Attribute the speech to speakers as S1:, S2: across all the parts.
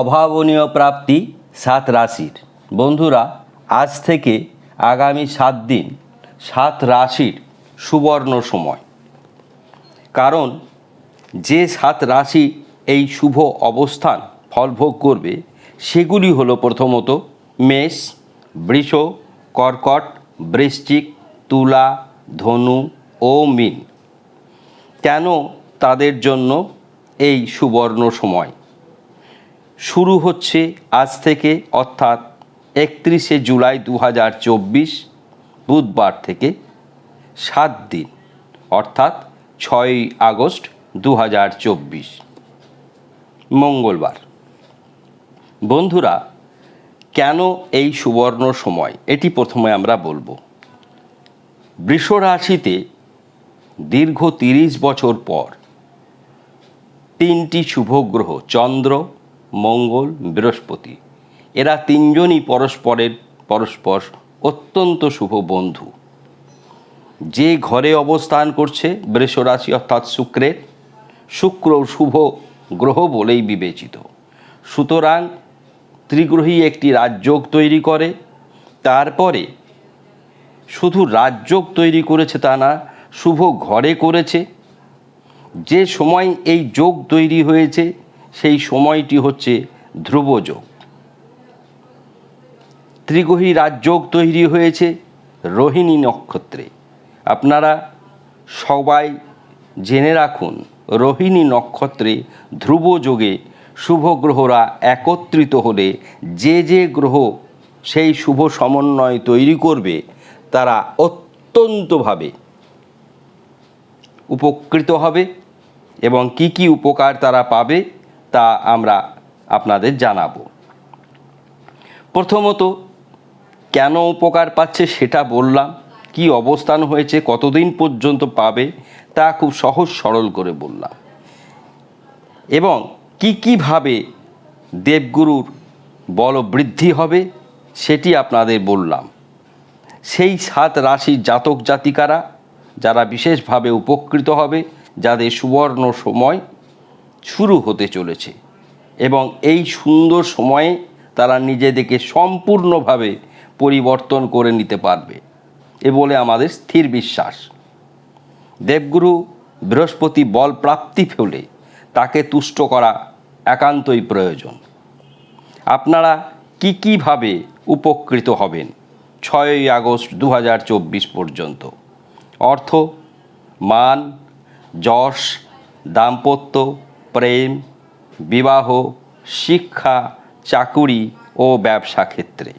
S1: অভাবনীয় প্রাপ্তি সাত রাশির। বন্ধুরা, আজ থেকে আগামী সাত দিন সাত রাশির সুবর্ণ সময়। কারণ যে সাত রাশি এই শুভ অবস্থান ফলভোগ করবে, সেগুলি হলো প্রথমত মেষ, বৃষ, কর্কট, বৃশ্চিক, তুলা, ধনু ও মিন। কেন তাদের জন্য এই সুবর্ণ সময়? শুরু হচ্ছে আজ থেকে, অর্থাৎ একত্রিশে জুলাই দু হাজার চব্বিশ, বুধবার থেকে সাত দিন, অর্থাৎ ছয়ই আগস্ট দু হাজার চব্বিশ। মঙ্গলবার। বন্ধুরা, কেন এই সুবর্ণ সময়? এটি প্রথমে আমরা বলব। বৃষ রাশিতে দীর্ঘ তিরিশ বছর পর তিনটি শুভগ্রহ চন্দ্র মঙ্গল, বৃহস্পতি। এরা তিনজনই পরস্পরের, পরস্পর অত্যন্ত শুভ বন্ধু। যে ঘরে অবস্থান করছে বৃষরাশি অর্থাৎ শুক্রের, শুক্র শুভ গ্রহ বলেই বিবেচিত। সুতরাং ত্রিগ্রহী একটি রাজযোগ তৈরি করে। তারপরে শুধু রাজযোগ তৈরি করেছে তা না, শুভ ঘরে করেছে। যে সময় এই যোগ তৈরি হয়েছে সেই সময়টি হচ্ছে ধ্রুবযোগ। ত্রিগ্রহী রাজযোগ তৈরি হয়েছে রোহিণী নক্ষত্রে। আপনারা সবাই জেনে রাখুন, রোহিণী নক্ষত্রে ধ্রুবযোগে শুভ গ্রহরা একত্রিত হলে যে যে গ্রহ সেই শুভ সমন্বয় তৈরি করবে, তারা অত্যন্তভাবে উপকৃত হবে এবং কি কি উপকার তারা পাবে তা আমরা আপনাদের জানাব। প্রথমত, কেন উপকার পাচ্ছে সেটা বললাম, কি অবস্থান হয়েছে, কতদিন পর্যন্ত পাবে, তা খুব সহজ সরল করে বললাম। এবং কি কীভাবে দেবগুরুর বল বৃদ্ধি হবে, সেটি আপনাদের বললাম। সেই সাত রাশির জাতক জাতিকারা, যারা বিশেষভাবে উপকৃত হবে, যাদের সুবর্ণ সময় শুরু হতে চলেছে এবং এই সুন্দর সময়ে তারা নিজেদেরকে সম্পূর্ণভাবে পরিবর্তন করে নিতে পারবে এ বলে আমাদের স্থির বিশ্বাস। দেবগুরু বৃহস্পতি বল প্রাপ্তি ফেলে তাকে তুষ্ট করা একান্তই প্রয়োজন। আপনারা কি কীভাবে উপকৃত হবেন? ছয়ই আগস্ট দু হাজার চব্বিশ পর্যন্ত। অর্থ, মান, যশ, দাম্পত্য প্রেম, বিবাহ, শিক্ষা, চাকুরি ও ব্যবসা ক্ষেত্রে।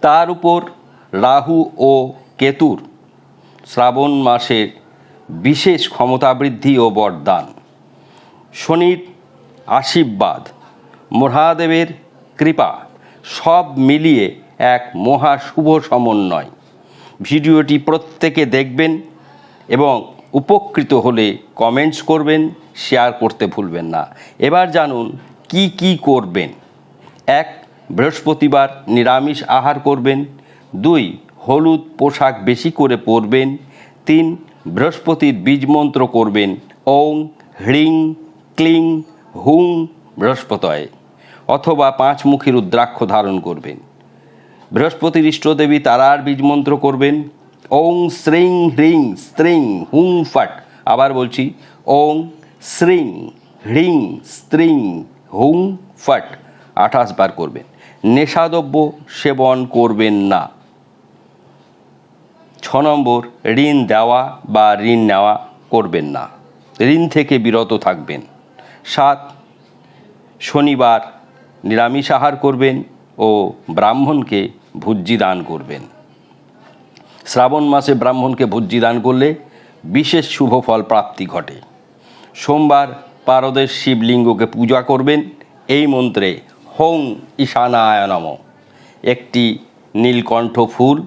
S1: তার উপর রাহু ও কেতুর শ্রাবণ মাসের বিশেষ ক্ষমতা বৃদ্ধি ও বরদান। শনির আশীর্বাদ, মহাদেবের কৃপা, সব মিলিয়ে এক মহা শুভ সমন্বয়। ভিডিওটি প্রত্যেকে দেখবেন এবং উপকৃত হলে কমেন্টস করবেন। শেয়ার করতে ভুলবেন না। এবার জানুন, কি কি করবেন? এক, বৃহস্পতিবার নিরামিষ আহার করবেন। দুই, হলুদ পোশাক বেশি করে পরবেন। তিন, বৃহস্পতির বীজ মন্ত্র করবেন। ওং, হ্রিং, ক্লিং, হুং, বৃহস্পতয়ে। অথবা পাঁচমুখী রুদ্রাক্ষ ধারণ করবেন। বৃহস্পতির ইষ্টদেবী তারার বীজ মন্ত্র করবেন। ওং, শ্রিং, হ্রিং, স্ত্রিং, হুং, ফাট। আবার বলছি, ওং শ্রিং, হ্রিং, স্ত্রিং, হুং, ফাট, আঠাশ বার করবেন। নেশাদ্রব্য সেবন করবেন না। ছ নম্বর, ঋণ দেওয়া বা ঋণ নেওয়া করবেন না। ঋণ থেকে বিরত থাকবেন। সাত, শনিবার নিরামিষ আহার করবেন ও ব্রাহ্মণকে ভুজ্জি দান করবেন। শ্রাবণ মাসে ব্রাহ্মণকে ভুজ্জি দান করলে বিশেষ শুভ ফল প্রাপ্তি ঘটে। সোমবার পারদের শিবলিঙ্গকে পূজা করবেন। এই মন্ত্রে হোং ঈশানায় নম। একটি নীলকণ্ঠ ফুল,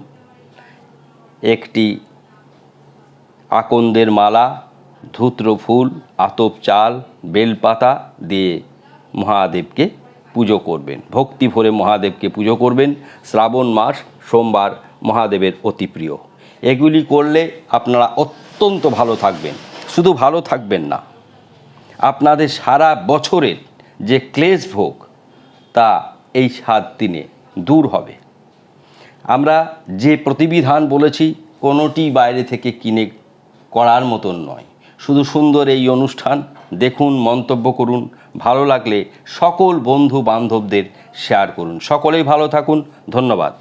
S1: একটি আকন্দের মালা, ধূত্র ফুল, আতপ চাল, বেলপাতা দিয়ে মহাদেবকে পুজো করবেন। ভক্তি ভরে মহাদেবকে পুজো করবেন। শ্রাবণ মাস সোমবার মহাদেবের অতি প্রিয়। এগুলি করলে আপনারা অত্যন্ত ভালো থাকবেন। শুধু ভালো থাকবেন না আপনাদের সারা বছরের যে ক্লেশ ভোগ, তা এই সাত দিনে দূর হবে। আমরা যে প্রতিবিধান বলেছি, কোনোটি বাইরে থেকে কিনে করার মতন নয়। শুধু সুন্দর এই অনুষ্ঠান, দেখুন, মন্তব্য করুন, ভালো লাগলে সকল বন্ধু বান্ধবদের শেয়ার করুন। সকলেই ভালো থাকুন, ধন্যবাদ।